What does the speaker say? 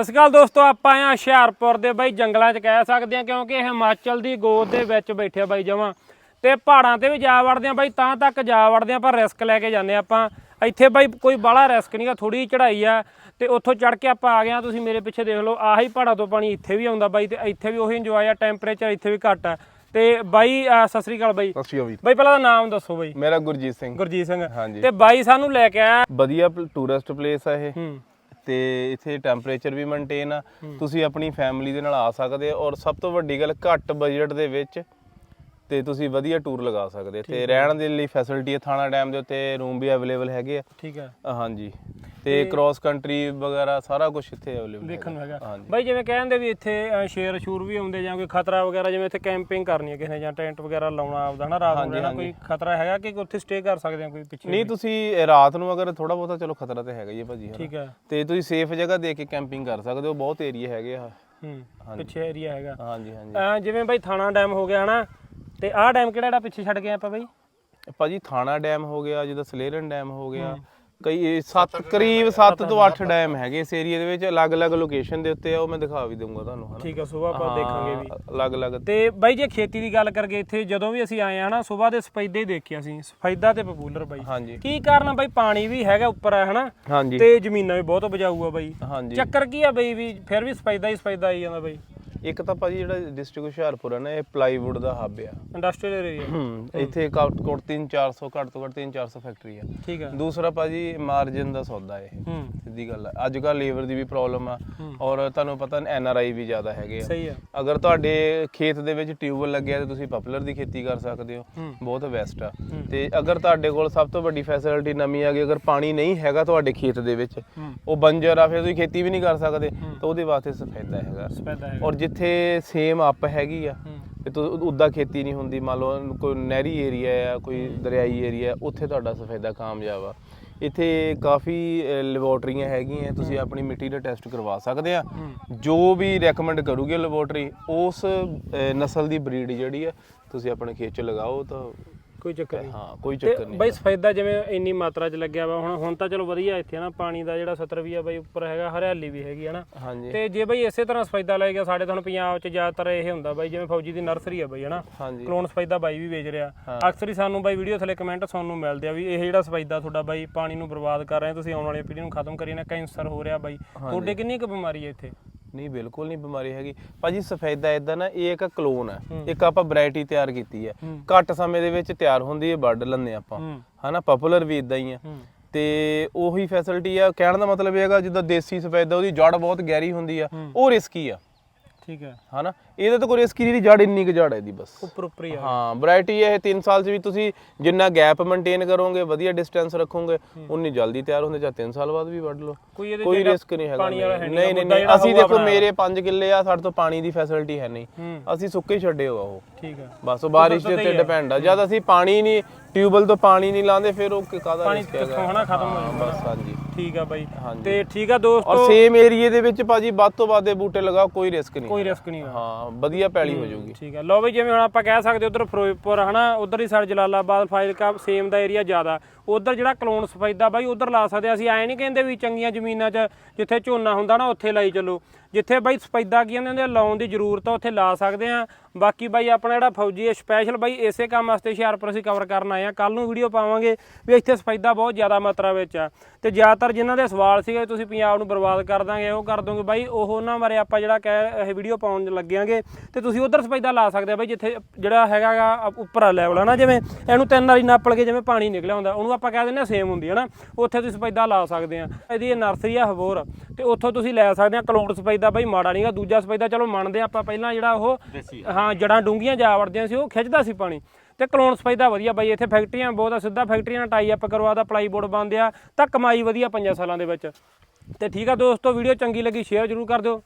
ਸਤਿ ਸ਼੍ਰੀ ਅਕਾਲ ਦੋਸਤੋ ਆਪਾਂ ਆ ਹੁਸ਼ਿਆਰਪੁਰ ਦੇ ਬਾਈ ਜੰਗਲਾਂ 'ਚ ਕਹਿ ਸਕਦੇ ਆ ਕਿਉਂਕਿ ਇਹ ਹਿਮਾਚਲ ਦੀ ਗੋਦ ਦੇ ਵਿੱਚ ਬੈਠੇ ਆ ਬਾਈ ਜਮਾਂ। ਤੇ ਪਹਾੜਾਂ ਤੇ ਵੀ ਜਾ ਵੜਦੇ ਆ ਬਾਈ ਤਾਂ ਤੱਕ ਜਾ ਵੜਦੇ ਆ ਪਰ ਰਿਸਕ ਲੈ ਕੇ ਜਾਂਦੇ ਆਪਾਂ। ਇੱਥੇ ਬਾਈ ਕੋਈ ਬਾਹਲਾ ਰਿਸਕ ਨਹੀਂਗਾ ਥੋੜੀ ਚੜਾਈ ਆ। ਤੇ ਉੱਥੋਂ ਚੜ ਕੇ ਆਪਾਂ ਆ ਗਏ ਆ ਤੁਸੀਂ ਮੇਰੇ ਪਿੱਛੇ ਦੇਖ ਲਓ ਆਹੀ ਪਹਾੜਾਂ ਤੋਂ ਪਾਣੀ ਇੱਥੇ ਵੀ ਆਉਂਦਾ ਬਾਈ ਤੇ ਇੱਥੇ ਵੀ ਉਹੀ ਇੰਜੋਏ ਆ ਟੈਂਪਰੇਚਰ ਇੱਥੇ ਵੀ ਘੱਟ ਆ। ਤੇ ਬਾਈ ਸਤਿ ਸ਼੍ਰੀ ਅਕਾਲ ਬਾਈ। ਸਤਿ ਸ਼੍ਰੀ ਅਕਾਲ ਬਾਈ ਪਹਿਲਾਂ ਦਾ ਨਾਮ ਦੱਸੋ ਬਾਈ। ਮੇਰਾ ਗੁਰਜੀਤ ਸਿੰਘ। ਗੁਰਜੀਤ ਸਿੰਘ। ਹਾਂਜੀ। ਤੇ ਬਾਈ ਸਾਨੂੰ ਲੈ ਕੇ ਆਇਆ। ਵਧੀਆ ਟੂਰਿਸਟ ਪਲੇਸ ਆ ਇਹ। ਹੂੰ। ਤੇ ਇੱਥੇ ਟੈਂਪਰੇਚਰ ਵੀ ਮੇਨਟੇਨ ਆ। ਤੁਸੀਂ ਆਪਣੀ ਫੈਮਿਲੀ ਦੇ ਨਾਲ ਆ ਸਕਦੇ ਹੋ ਔਰ ਸਭ ਤੋਂ ਵੱਡੀ ਗੱਲ ਘੱਟ ਬਜਟ ਦੇ ਵਿੱਚ ਤੇ ਤੁਸੀਂ ਵਧੀਆ ਟੂਰ ਲਗਾ ਸਕਦੇ ਤੇ ਰਹਿਣ ਦੇ ਲਈ ਫੈਸਿਲਿਟੀ ਹੈ ਥਾਣਾ ਡੈਮ ਦੇ ਉੱਤੇ ਰੂਮ ਵੀ ਅਵੇਲੇਬਲ ਹੈਗੇ ਆ। ਠੀਕ ਹੈ। ਅ, ਹਾਂਜੀ। ਤੇ ਕ੍ਰਾਸ ਕੰਟਰੀ ਵਗੈਰਾ ਸਾਰਾ ਕੁਝ ਇੱਥੇ ਅਵੇਲੇਬਲ ਦੇਖਣ ਨੂੰ ਹੈਗਾ। ਹਾਂਜੀ। ਬਾਈ ਜਿਵੇਂ ਕਹਿੰਦੇ ਵੀ ਇੱਥੇ ਅ, ਸ਼ੇਰ ਸ਼ੂਰ ਵੀ ਆਉਂਦੇ ਜਾਂ ਕੋਈ ਖਤਰਾ ਵਗੈਰਾ ਜਿਵੇਂ ਇੱਥੇ ਕੈਂਪਿੰਗ ਕਰਨੀ ਹੈ ਕਿਸੇ ਨੇ ਜਾਂ ਟੈਂਟ ਵਗੈਰਾ ਲਾਉਣਾ ਆਪਦਾ ਹਨਾ ਰਾਤ ਨੂੰ ਰਹਿਣਾ ਕੋਈ ਖਤਰਾ ਹੈਗਾ ਕਿ ਉੱਥੇ ਸਟੇ ਕਰ ਸਕਦੇ ਆ ਕੋਈ ਪਿੱਛੇ ਨਹੀਂ ਤੁਸੀਂ ਰਾਤ ਨੂੰ ਅਗਰ ਥੋੜਾ ਬਹੁਤਾ ਚਲੋ ਖਤਰਾ ਤੇ ਹੈਗਾ ਹੀ ਹੈ ਭਾਜੀ ਹਨਾ। ਠੀਕ ਹੈ। ਤੇ ਤੁਸੀਂ ਸੇਫ ਜਗ੍ਹਾ ਦੇਖ ਕੇ ਕੈਂਪਿੰਗ ਕਰ ਸਕਦੇ ਹੋ ਬਹੁਤ ਏਰੀਆ ਹੈਗੇ ਆ। ਹੂੰ ਪਿੱਛੇ ਏਰੀਆ ਹੈਗਾ। ਹਾਂਜੀ ਹਾਂਜੀ। ਅ, ਜਿਵੇਂ ਬਾਈ ਥਾਣਾ ਡੈਮ ਹੋ ਗਿਆ ਹਨਾ। ਤੇ ਆਹ ਡੈਮ ਕਿਹੜਾ ਜਿਹੜਾ ਪਿੱਛੇ ਛੱਡ ਗਏ ਆਪਾਂ ਬਾਈ? ਭਾਜੀ ਥਾਣਾ ਡੈਮ ਹੋ ਗਿਆ ਜਿਹਦਾ ਸਲੇਰਨ ਡੈਮ ਹੋ ਗਿਆ। ਕਈ 7 ਕਰੀਬ 7 ਤੋਂ 8 ਡੈਮ ਹੈਗੇ ਇਸ ਏਰੀਆ ਦੇ ਵਿੱਚ ਅਲੱਗ-ਅਲੱਗ ਲੋਕੇਸ਼ਨ ਦੇ ਉੱਤੇ ਆ ਉਹ ਮੈਂ ਦਿਖਾ ਵੀ ਦਊਂਗਾ ਤੁਹਾਨੂੰ ਹਨਾ? ਠੀਕ ਹੈ ਸਵੇਰ ਆਪਾਂ ਦੇਖਾਂਗੇ ਵੀ। ਅਲੱਗ-ਅਲੱਗ ਤੇ ਬਾਈ ਜੇ ਖੇਤੀ ਦੀ ਗੱਲ ਕਰਗੇ ਇੱਥੇ ਜਦੋਂ ਵੀ ਅਸੀਂ ਆਏ ਆ ਹਨਾ ਸਵੇਰ ਦੇ ਸਫੈਦੇ ਦੇਖਿਆ ਸੀ ਸਫੈਦਾ ਤੇ ਪਪੂਲਰ ਬਾਈ। ਹਾਂਜੀ। ਕੀ ਕਾਰਨ ਆ ਬਾਈ? ਪਾਣੀ ਵੀ ਹੈਗਾ ਉੱਪਰ ਹੈ ਹਨਾ? ਤੇ ਜ਼ਮੀਨਾਂ ਵੀ ਬਹੁਤ ਆ ਬਾਈ। ਚੱਕਰ ਕੀ ਆ ਬਈ ਵੀ ਫਿਰ ਵੀ ਸਫੈਦਾ ਹੀ ਸਫੈਦਾ ਆਈ ਜਾਂਦਾ ਬਈ। ਇੱਕ ਤਾਂ ਭਾਜੀ ਜਿਹੜਾ ਡਿਸਟ੍ਰਿਕਟ ਹੁਸ਼ਿਆਰਪੁਰ ਹੈ ਨਾ ਇਹ ਪਲਾਈਵੁੱਡ ਦਾ ਹੱਬ ਆ। ਇੰਡਸਟਰੀਅਲ ਏਰੀਆ ਹੂੰ, ਇੱਥੇ ਕੋਟ 3-400 ਘੱਟ ਤੋਂ ਘੱਟ 3-400 ਫੈਕਟਰੀ ਆ। ਠੀਕ ਆ। ਦੂਸਰਾ ਭਾਜੀ ਮਾਰਜਨ ਦਾ ਸੌਦਾ ਇਹ। ਸਿੱਧੀ ਗੱਲ ਆ। ਅੱਜ ਕੱਲ ਲੇਬਰ ਦੀ ਵੀ ਪ੍ਰੋਬਲਮ ਆ। ਔਰ ਤੁਹਾਨੂੰ ਪਤਾ ਐਨ ਆਰ ਆਈ ਵੀ ਜ਼ਿਆਦਾ ਹੈਗੇ ਆ। ਸਹੀ ਆ। ਅਗਰ ਤੁਹਾਡੇ ਖੇਤ ਦੇ ਵਿੱਚ ਟਿਊਬਵੈਲ ਲੱਗਿਆ ਤੇ ਤੁਸੀਂ ਪਪੂਲਰ ਦੀ ਖੇਤੀ ਕਰ ਸਕਦੇ ਹੋ। ਬਹੁਤ ਬੈਸਟ ਆ। ਤੇ ਅਗਰ ਤੁਹਾਡੇ ਕੋਲ ਸਭ ਤੋਂ ਵੱਡੀ ਫੈਸਿਲਿਟੀ ਨਵੀਂ ਆ ਗਈ ਅਗਰ ਪਾਣੀ ਨਹੀਂ ਹੈਗਾ ਤੁਹਾਡੇ ਖੇਤ ਦੇ ਵਿੱਚ ਉਹ ਬੰਜਰ ਆ ਫਿਰ ਤੁਸੀਂ ਖੇਤੀ ਵੀ ਨਹੀਂ ਕਰ ਸਕਦੇ। ਤਾਂ ਉਹਦੇ ਵਾਸਤੇ ਸਫੈਦਾ ਹੈਗਾ। ਸਫੈਦਾ ਹੈਗਾ। ਔਰ ਜਿੱਥੇ ਸੇਮ ਅਪ ਹੈਗੀ ਆ ਤੇ ਉੱਦਾਂ ਖੇਤੀ ਨਹੀਂ ਹੁੰਦੀ ਮੰਨ ਲਓ ਕੋਈ ਨਹਿਰੀ ਏਰੀਆ ਆ ਕੋਈ ਦਰਿਆਈ ਏਰੀਆ ਉੱਥੇ ਤੁਹਾਡਾ ਸਫੈਦਾ ਕਾਮਯਾਬ ਆ। ਇੱਥੇ ਕਾਫੀ ਲੈਬੋਰਟਰੀਆਂ ਹੈਗੀਆਂ ਤੁਸੀਂ ਆਪਣੀ ਮਿੱਟੀ ਦਾ ਟੈਸਟ ਕਰਵਾ ਸਕਦੇ ਆ। ਜੋ ਵੀ ਰეკਮੈਂਡ ਕਰੂਗੀ ਲੈਬੋਰਟਰੀ ਉਸ ਨਸਲ ਦੀ ਬਰੀਡ ਜਿਹੜੀ ਆ ਤੁਸੀਂ ਆਪਣੇ ਖੇਤ 'ਚ ਲਗਾਓ ਤਾਂ ਕੋਈ ਚੱਕਰ ਨਹੀਂ। ਹਾਂ ਕੋਈ ਚੱਕਰ ਨਹੀਂ ਬਈ ਸਫੈਦਾ ਜਿਵੇਂ ਇੰਨੀ ਮਾਤਰਾ 'ਚ ਲੱਗਿਆ ਵਾ ਹੁਣ ਹੁਣ ਤਾਂ ਚਲੋ ਵਧੀਆ ਇੱਥੇ ਨਾ ਪਾਣੀ ਦਾ ਜਿਹੜਾ ਸਤਰ ਵੀ ਆ ਬਈ ਉੱਪਰ ਹੈਗਾ ਹਰਿਆਲੀ ਵੀ ਹੈਗੀ ਹੈ ਨਾ। ਹਾਂਜੀ। ਤੇ ਜੇ ਬਈ ਇਸੇ ਤਰ੍ਹਾਂ ਸਫੈਦਾ ਲੈ ਗਿਆ ਸਾਡੇ ਤਾਂ ਹੁਣ ਪੰਜਾਬ 'ਚ ਜ਼ਿਆਦਾਤਰ ਇਹ ਹੁੰਦਾ ਬਈ ਜਿਵੇਂ ਫੌਜੀ ਦੀ ਨਰਸਰੀ ਆ ਬਈ ਹਨਾ ਕਲੋਨ ਸਫੈਦਾ ਬਾਈ ਵੀ ਵੇਚ ਰਿਹਾ। ਅਕਸਰ ਹੀ ਸਾਨੂੰ ਬਾਈ ਵੀਡੀਓ ਥੱਲੇ ਕਮੈਂਟ ਸੁਣਨ ਨੂੰ ਮਿਲਦੇ ਆ ਵੀ ਇਹ ਜਿਹੜਾ ਸਫੈਦਾ ਤੁਹਾਡਾ ਬਾਈ ਪਾਣੀ ਨੂੰ ਬਰਬਾਦ ਕਰ ਰਹੇ ਤੁਸੀਂ ਆਉਣ ਵਾਲੀ ਪੀੜ੍ਹੀ ਨੂੰ ਖਤਮ ਕਰੀ ਨਾ ਕੈਂਸਰ ਹੋ ਰਿਹਾ ਬਾਈ। ਤੁਹਾਡੇ ਕਿੰਨੀ ਕੁ ਬਿਮਾਰੀ ਹੈ ਇੱਥੇ? ਨਹੀਂ ਬਿਲਕੁਲ ਨਹੀਂ ਬਿਮਾਰੀ ਹੈਗੀ। ਭਾਜੀ ਸਫੈਦਾ ਇਦਾਂ ਨਾ ਇਹ ਇੱਕ ਕਲੋਨ ਹੈ। ਇੱਕ ਆਪਾਂ ਵੈਰਾਈਟੀ ਤਿਆਰ ਕੀਤੀ ਹੈ। ਘੱਟ ਸਮੇਂ ਦੇ ਵਿੱਚ ਤਿਆਰ ਹੁੰਦੀ ਹੈ ਵੱਢ ਲੈਂਦੇ ਆਪਾਂ। ਹਨਾ ਪਪੂਲਰ ਵੀ ਇਦਾਂ ਹੀ ਆ ਹੂੰ। ਤੇ ਉਹੀ ਫੈਸਿਲਿਟੀ ਆ। ਕਹਿਣ ਦਾ ਮਤਲਬ ਇਹ ਹੈਗਾ ਜਿੱਦਾਂ ਦੇਸੀ ਸਫੈਦਾ ਉਹਦੀ ਜੜ ਬਹੁਤ ਗਹਿਰੀ ਹੁੰਦੀ ਆ। ਉਹ ਰਿਸਕੀ ਆ। ਠੀਕ ਹੈ। ਹਨਾ? ਇਹਦੇ ਤਾਂ ਕੋਈ ਰਿਸਕੀ ਨਹੀਂ ਜੜ ਇੰਨੀ ਕੁ ਜੜ ਹੈ ਇਹਦੀ ਬਸ। ਉੱਪਰ ਉੱਪਰ ਹੀ ਆ। ਹਾਂ ਵੈਰਾਈਟੀ ਇਹ 3 ਸਾਲ ਚ ਵੀ ਤੁਸੀਂ ਜਿੰਨਾ ਗੈਪ ਮੇਨਟੇਨ ਕਰੋਗੇ ਵਧੀਆ ਡਿਸਟੈਂਸ ਰੱਖੋਗੇ ਉਨੀ ਜਲਦੀ ਤਿਆਰ ਹੁੰਦੇ ਜਾਂ 3 ਸਾਲ ਬਾਅਦ ਵੀ ਵੱਢ ਲਓ। ਕੋਈ ਇਹਦੇ ਕੋਈ ਜਿਹੜਾ ਰਿਸਕ ਨਹੀਂ ਹੈਗਾ ਨਹੀਂ ਨਹੀਂ ਨਹੀਂ ਅਸੀਂ ਦੇਖੋ। ਮੇਰੇ 5 ਕਿੱਲੇ ਆ ਸਾਡੇ ਤੋਂ ਪਾਣੀ ਦੀ ਫੈਸਿਲਿਟੀ ਹੈ ਨਹੀਂ। ਅਸੀਂ ਸੁੱਕੇ ਛੱਡੇ ਹੋਗਾ ਉਹ ਠੀਕ ਹੈ। ਬਸ ਉਹ ਬਾਰਿਸ਼ ਦੇ ਉੱਤੇ ਡਿਪੈਂਡ ਆ। ਜਦ ਅਸੀਂ ਪਾਣੀ ਨਹੀਂ ਟਿਊਬਲ ਤੋਂ ਪਾਣੀ ਨਹੀਂ ਲਾਉਂਦੇ ਫਿਰ ਉਹ ਕਾਹਦਾ ਪਾਣੀ ਕਿੱਥੋਂ ਹਨਾ ਖਤਮ ਹੋ ਜਾਂਦਾ। ਬਸ ਹਾਂਜੀ। ਠੀਕ ਆ ਬਾਈ। ਤੇ ਠੀਕ ਆ ਦੋਸਤੋ। ਔਰ ਸੇਮ ਏਰੀਏ ਦੇ ਵਿੱਚ ਭਾਜੀ ਵੱਧ ਤੋਂ ਵੱਧ ਬੂਟੇ ਲਗਾਓ ਕੋਈ ਰਿਸਕ ਨਹੀਂ ਕੋਈ ਰਿਸਕ ਨਹੀਂ ਹਾਂ ਵਧੀਆ ਪੈਲੀ ਹੋ ਜਾਊਗੀ ਠੀਕ ਹੈ ਲਓ ਬਈ ਜਿਵੇਂ ਹੁਣ ਆਪਾਂ ਕਹਿ ਸਕਦੇ ਉਧਰ ਫਿਰੋਜ਼ਪੁਰ ਹਨਾ ਉਧਰ ਹੀ ਸਾਡੇ ਜਲਾਲਾਬਾਦ ਫਾਜ਼ਿਲਕਾ ਸੇਮ ਦਾ ਏਰੀਆ ਜ਼ਿਆਦਾ। ਉਧਰ ਜਿਹੜਾ ਕਲੋਨ ਸਫੈਦਾ ਬਾਈ ਉਧਰ ਲਾ ਸਕਦੇ ਆ। ਅਸੀਂ ਐ ਨਹੀਂ ਕਹਿੰਦੇ ਵੀ ਚੰਗੀਆਂ ਜ਼ਮੀਨਾਂ 'ਚ ਜਿੱਥੇ ਝੋਨਾ ਹੁੰਦਾ ਨਾ ਉੱਥੇ ਲਾਈ ਚੱਲੋ। ਜਿੱਥੇ ਬਾਈ ਸਫੈਦਾ ਕੀ ਕਹਿੰਦੇ ਹੁੰਦੇ ਆ, ਲਾਉਣ ਦੀ ਜ਼ਰੂਰਤ ਆ ਉੱਥੇ ਲਾ ਸਕਦੇ ਆ। ਬਾਕੀ ਬਾਈ ਆਪਣਾ ਜਿਹੜਾ ਫੌਜੀ ਹੈ ਸਪੈਸ਼ਲ ਬਾਈ ਇਸੇ ਕੰਮ ਵਾਸਤੇ ਹੁਸ਼ਿਆਰਪੁਰ ਅਸੀਂ ਕਵਰ ਕਰਨ ਆਏ ਆ। ਕੱਲ ਨੂੰ ਵੀਡੀਓ ਪਾਵਾਂਗੇ ਵੀ ਇੱਥੇ ਸਫੈਦਾ ਬਹੁਤ ਜ਼ਿਆਦਾ ਮਾਤਰਾ ਵਿੱਚ ਆ। ਤੇ ਜ਼ਿਆਦਾਤਰ ਜਿਨ੍ਹਾਂ ਦੇ ਸਵਾਲ ਸੀਗੇ ਤੁਸੀਂ ਪੰਜਾਬ ਨੂੰ ਬਰਬਾਦ ਕਰ ਦਾਂਗੇ ਉਹ ਕਰ ਦੋਗੇ। ਬਾਈ ਉਹ ਉਹਨਾਂ ਬਾਰੇ ਆਪਾਂ ਜਿਹੜਾ ਕਹਿ ਇਹ ਵੀਡੀਓ ਪਾਉਣ ਲੱਗਿਆਂਗੇ। ਤੇ ਤੁਸੀਂ ਉਧਰ ਸਫੈਦਾ ਲਾ ਸਕਦੇ ਆ ਬਾਈ ਜਿੱਥੇ ਜਿਹੜਾ ਹੈਗਾਗਾ ਉੱਪਰ ਲੈਵਲ ਆ ਨਾ ਜਿਵੇਂ ਇਹਨੂੰ ਤਿੰਨ ਵਾਰੀ ਨਾਪਲ ਕੇ ਜਿਵੇਂ ਪਾਣੀ ਨਿਕਲਿਆ ਹੁੰਦਾ ਉਹਨੂੰ ਆਪਾਂ ਕਹਿ ਦਿੰਦੇ ਆ ਸੇਮ ਹੁੰਦੀ ਹੈ ਨਾ ਉੱਥੇ ਤੁਸੀਂ ਸਫੈਦਾ ਲਾ ਸਕਦੇ ਆ। ਇਹਦੀ ਇਹ ਨਰਸਰੀ ਆ ਹਵੋਰ ਤੇ ਉੱਥੋਂ ਤੁਸੀਂ ਲੈ ਸਕਦੇ ਆ ਕਲੋਂਡ ਸਫੈਦਾ ਬਾਈ ਮਾੜਾ ਨਹੀਂਗਾ ਦੂਜਾ ਸਫੈਦਾ ਚਲੋ ਮੰਨਦੇ ਆਪਾਂ ਪਹਿਲਾਂ ਜਿਹੜਾ ਉਹ ਹਾਂ ਜੜਾਂ ਡੂੰਘੀਆਂ ਜਾ ਵੜਦੀਆਂ ਸੀ ਉਹ ਖਿੱਚਦਾ ਸੀ ਪਾਣੀ। ਤੇ ਕਲੋਨ ਸਫੈਦਾ ਵਧੀਆ ਬਾਈ ਇੱਥੇ ਫੈਕਟਰੀਆਂ ਬਹੁਤ ਆ ਸਿੱਧਾ ਫੈਕਟਰੀਆਂ ਨਾਲ ਟਾਈ ਅਪ ਕਰਵਾਦਾ ਪਲਾਈਬੋਰਡ ਬਣਦੇ ਆ ਤਾਂ ਕਮਾਈ ਵਧੀਆ ਪੰਜਾਂ ਸਾਲਾਂ ਦੇ ਵਿੱਚ। ਤੇ ਠੀਕ ਆ ਦੋਸਤੋ ਵੀਡੀਓ ਚੰਗੀ ਲੱਗੀ ਸ਼ੇਅਰ ਜ਼ਰੂਰ ਕਰ ਦਿਓ।